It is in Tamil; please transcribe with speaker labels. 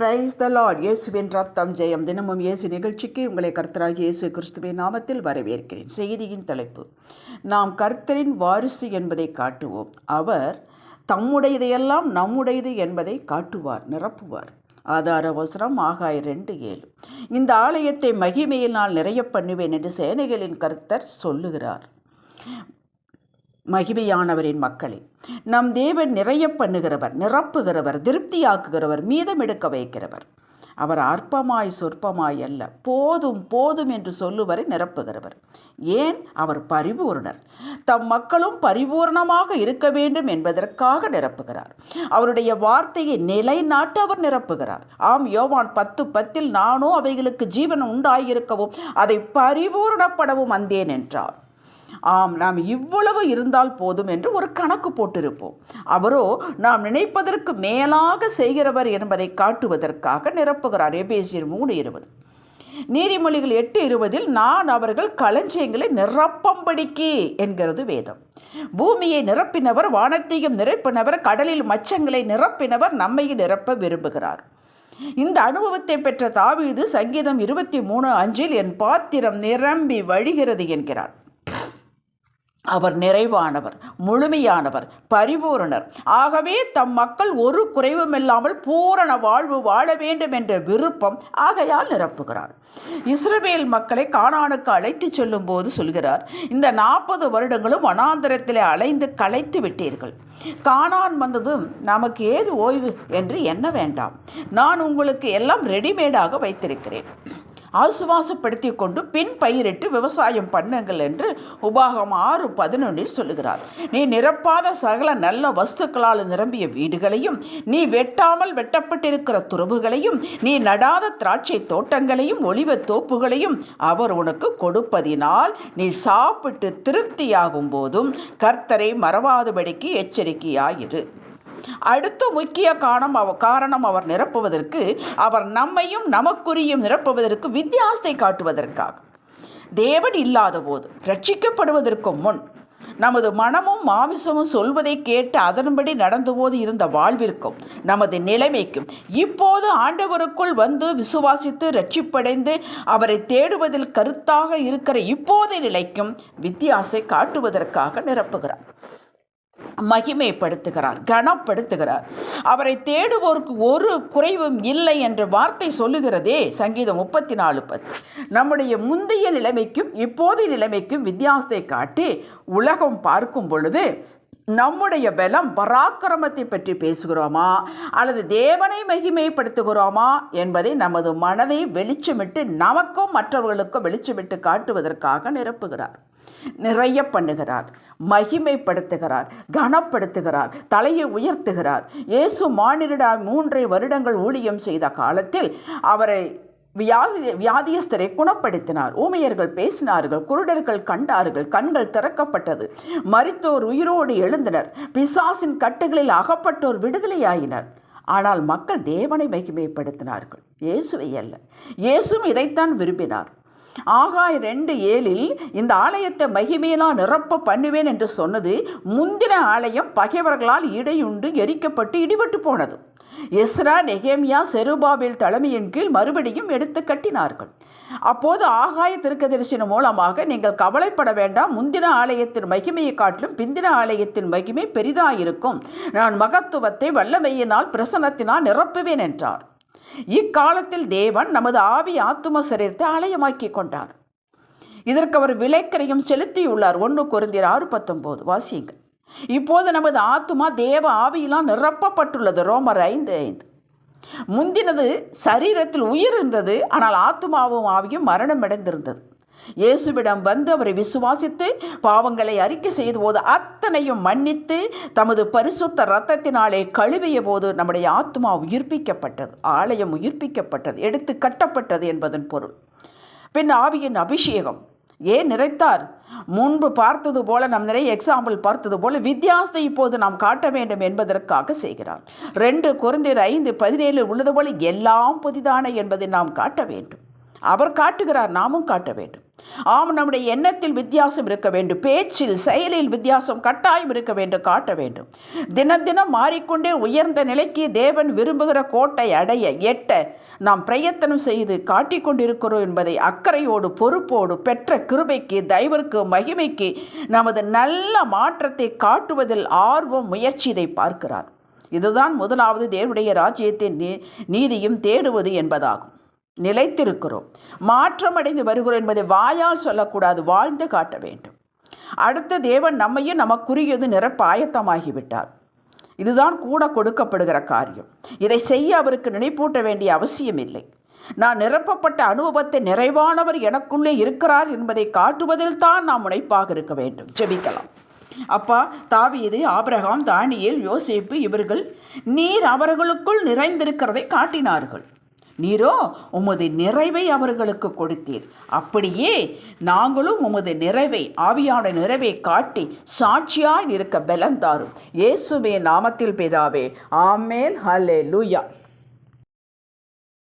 Speaker 1: பிரைஸ் த லார்ட் இயேசுவின் ரத்தம் ஜெயம் தினமும் இயேசு நிகழ்ச்சிக்கு உங்களை கர்த்தராகிய இயேசு கிறிஸ்துவின் நாமத்தில் வரவேற்கிறேன். செய்தியின் தலைப்பு நாம் கர்த்தரின் வாரிசு என்பதை காட்டுவோம். அவர் தம்முடையதையெல்லாம் நம்முடையது என்பதை காட்டுவார் நிரப்புவார். ஆதார வசனம் ஆகாய் ரெண்டு ஏழு. இந்த ஆலயத்தை மகிமையினால் நிறைய பண்ணுவேன் என்று சேனைகளின் கர்த்தர் சொல்லுகிறார். மகிமையானவரின் மக்களே நம் தேவன் நிறைய பண்ணுகிறவர் நிரப்புகிறவர் திருப்தியாக்குகிறவர் மீதம் எடுக்க வைக்கிறவர். அவர் அற்பமாய் சொற்பமாய் அல்ல போதும் போதும் என்று சொல்லுவரை நிரப்புகிறவர். ஏன்? அவர் பரிபூர்ணர். தம் மக்களும் பரிபூர்ணமாக இருக்க வேண்டும் என்பதற்காக நிரப்புகிறார். அவருடைய வார்த்தையை நிலைநாட்ட அவர் நிரப்புகிறார். ஆம் யோவான் பத்து பத்தில் நானோ அவைகளுக்கு ஜீவன் உண்டாயிருக்கவும் அதை பரிபூர்ணப்படவும் வந்தேன் என்றார். ஆம் நாம் இவ்வளவு இருந்தால் போதும் என்று ஒரு கணக்கு போட்டிருப்போம். அவரோ நாம் நினைப்பதற்கு மேலாக செய்கிறவர் என்பதை காட்டுவதற்காக நிரப்புகிறார். எபேசியர் மூணு இருபது. நீதிமொழிகள் எட்டு இருபதில் நான் அவர்கள் களஞ்சியங்களை நிரப்பம்படிக்கு என்கிறது வேதம். பூமியை நிரப்பினவர் வானத்தையும் நிரப்பினவர் கடலில் மச்சங்களை நிரப்பினவர் நம்மையும் நிரப்ப விரும்புகிறார். இந்த அனுபவத்தை பெற்ற தாவீது சங்கீதம் இருபத்தி மூணு அஞ்சில் என் பாத்திரம் நிரம்பி வழிகிறது என்கிறார். அவர் நிறைவானவர் முழுமையானவர் பரிபூரணர். ஆகவே தம் மக்கள் ஒரு குறைவுமில்லாமல் பூரண வாழ்வு வாழ வேண்டும் என்ற விருப்பம் ஆகையால் நிரப்புகிறார். இஸ்ரவேல் மக்களை காணானுக்கு அழைத்து செல்லும் போது சொல்கிறார் இந்த நாற்பது வருடங்களும் வனாந்தரத்தில் அலைந்து களைத்து விட்டீர்கள். காணான் வந்ததும் நமக்கு ஏது ஓய்வு என்று எண்ண வேண்டாம். நான் உங்களுக்கு எல்லாம் ரெடிமேடாக வைத்திருக்கிறேன். ஆசுவாசப்படுத்தி கொண்டு பின் பயிரிட்டு விவசாயம் பண்ணுங்கள் என்று உபாகம் ஆறு பதினொன்றில் சொல்லுகிறார். நீ நிரப்பாத சகல நல்ல வஸ்துக்களால் நிரம்பிய வீடுகளையும் நீ வெட்டாமல் வெட்டப்பட்டிருக்கிற துறவுகளையும் நீ நடாத திராட்சை தோட்டங்களையும் ஒளிவ தோப்புகளையும் அவர் உனக்கு கொடுப்பதினால் நீ சாப்பிட்டு திருப்தியாகும் போதும் கர்த்தரை மறவாதபடிக்கு எச்சரிக்கையாயிரு. அடுத்த முக்கிய காரணம் அவ காரணம் அவர் நிரப்புவதற்கு அவர் நம்மையும் நமக்குரியும் நிரப்புவதற்கு வித்தியாசத்தை காட்டுவதற்காக. தேவன் இல்லாத போது ரட்சிக்கப்படுவதற்கு முன் நமது மனமும் மாமிசமும் சொல்வதை கேட்டு அதன்படி நடந்தபோது இருந்த வாழ்விற்கும் நமது நிலைமைக்கும் இப்போது ஆண்டவருக்குள் வந்து விசுவாசித்து ரட்சிப்படைந்து அவரை தேடுவதில் கருத்தாக இருக்கிற இப்போதைய நிலைக்கும் வித்தியாசை காட்டுவதற்காக நிரப்புகிறார். மகிமைப்படுத்துகிறார் கனப்படுத்துகிறார். அவரை தேடுவோருக்கு ஒரு குறைவும் இல்லை என்ற வார்த்தை சொல்லுகிறதே சங்கீதம் முப்பத்தி நாலு பத்து. நம்முடைய முந்தைய நிலைமைக்கும் இப்போதைய நிலைமைக்கும் வித்தியாசத்தை காட்டி உலகம் பார்க்கும் பொழுது நம்முடைய பலம் பராக்கிரமத்தை பற்றி பேசுகிறோமா? அல்லது தேவனை மகிமைப்படுத்துகிறோமா? என்பதை நமது மனதை வெளிச்சமிட்டு நமக்கும் மற்றவர்களுக்கும் வெளிச்சமிட்டு காட்டுவதற்காக நிரப்புகிறார். நிறைய பண்ணுகிறார். மகிமைப்படுத்துகிறார். கனப்படுத்துகிறார். தலையை உயர்த்துகிறார். இயேசு மானிடா மூன்றை வருடங்கள் ஊழியம் செய்த காலத்தில் அவரை வியாதி வியாதியஸ்தரை குணப்படுத்தினார். ஊமையர்கள் பேசினார்கள். குருடர்கள் கண்டார்கள். கண்கள் திறக்கப்பட்டது. மறித்தோர் உயிரோடு எழுந்தனர். பிசாசின் கட்டுகளில் அகப்பட்டோர் விடுதலையாயினர். ஆனால் மக்கள் தேவனை மகிமைப்படுத்தினார்கள். இயேசுவை அல்ல. இயேசும் இதைத்தான் விரும்பினார். ஆகாய் ரெண்டு ஏழில் இந்த ஆலயத்தை மகிமையினால் நிரப்ப பண்ணுவேன் என்று சொன்னது முந்தின ஆலயம் பகைவர்களால் இடையுண்டு எரிக்கப்பட்டு இடிபட்டு போனது. எஸ்ரா நெகேமியா செருபாபில் தலைமையின் கீழ் மறுபடியும் எடுத்து கட்டினார்கள். அப்போது ஆகாய திருக்கதரிசனம் மூலமாக நீங்கள் கவலைப்பட வேண்டாம். முந்தின ஆலயத்தின் மகிமையை காட்டிலும் பிந்தின ஆலயத்தின் மகிமை பெரிதாயிருக்கும். நான் மகத்துவத்தை வல்லமையினால் பிரசனத்தினால் நிரப்புவேன் என்றார். இக்காலத்தில் தேவன் நமது ஆவி ஆத்தும சரீரத்தை ஆலயமாக்கி கொண்டார். இதற்கு அவர் விலைக்கரையும் செலுத்தியுள்ளார். ஒன்று குருந்தியர் ஆறு பத்தொம்போது வாசியுங்கள். இப்போது நமது ஆத்துமா தேவ ஆவியிலாம் நிரப்பப்பட்டுள்ளது. ரோமர் ஐந்து ஐந்து. முந்தினது சரீரத்தில் உயிர் இருந்தது. ஆனால் ஆத்துமாவும் ஆவியும் மரணம் அடைந்திருந்தது. இயேசுவிடம் வந்து அவரை விசுவாசித்து பாவங்களை அறிக்கை செய்த போது அத்தனையும் மன்னித்து தமது பரிசுத்த ரத்தத்தினாலே கழுவிய போது நம்முடைய ஆத்மா உயிர்ப்பிக்கப்பட்டது ஆலயம் உயிர்ப்பிக்கப்பட்டது எடுத்து கட்டப்பட்டது என்பதன் பொருள். பின் ஆவியின் அபிஷேகம். ஏன் நிறைத்தார்? முன்பு பார்த்தது போல நம் நிறைய எக்ஸாம்பிள் பார்த்தது போல வித்தியாசத்தை இப்போது நாம் காட்ட வேண்டும் என்பதற்காக செய்கிறார். ரெண்டு குறைந்தர் ஐந்து பதினேழு உள்ளது போல எல்லாம் புதிதான என்பதை நாம் காட்ட வேண்டும். அவர் காட்டுகிறார் நாமும் காட்ட வேண்டும். ஆம் நம்முடைய எண்ணத்தில் வித்தியாசம் இருக்க வேண்டும். பேச்சில் செயலில் வித்தியாசம் கட்டாயம் இருக்க வேண்டும் காட்ட வேண்டும். தினம் தினம் மாறிக்கொண்டே உயர்ந்த நிலைக்கு தேவன் விரும்புகிற கோட்டை அடைய எட்ட நாம் பிரயத்தனம் செய்து காட்டிக்கொண்டிருக்கிறோம் என்பதை அக்கறையோடு பொறுப்போடு பெற்ற கிருபைக்கு தயவிற்கு மகிமைக்கு நமது நல்ல மாற்றத்தை காட்டுவதில் ஆர்வம் முயற்சி இதை பார்க்கிறார். இதுதான் முதலாவது தேவனுடைய ராஜ்யத்தின் நீதியும் தேடுவது என்பதாகும். நிலைத்திருக்கிறோம். மாற்றமடைந்து வருகிறோம் என்பதை வாயால் சொல்லக்கூடாது வாழ்ந்து காட்ட வேண்டும். அடுத்த தேவன் நம்மையும் நமக்குரியது நிரப்ப ஆயத்தமாகிவிட்டார் இதுதான் கூட கொடுக்கப்படுகிற காரியம். இதை செய்ய அவருக்கு நினைப்பூட்ட வேண்டிய அவசியம் இல்லை நான் நிரப்பப்பட்ட அனுபவத்தை நிறைவானவர் எனக்குள்ளே இருக்கிறார் என்பதை காட்டுவதில் தான் நாம் முனைப்பாக இருக்க வேண்டும். ஜெபிக்கலாம். அப்பா தாவீது ஆபிரகாம் தானியல் யோசிப்பு இவர்கள் நீர் அவர்களுக்குள் நிறைந்திருக்கிறதை காட்டினார்கள். நீரோ உமது நிறைவை அவர்களுக்கு கொடுத்தீர். அப்படியே நாங்களும் உமது நிறைவை ஆவியான நிறைவை காட்டி சாட்சியாய் இருக்க பலந்தாரும். இயேசுவே நாமத்தில் பிதாவே ஆமேன் ஹலே லூயா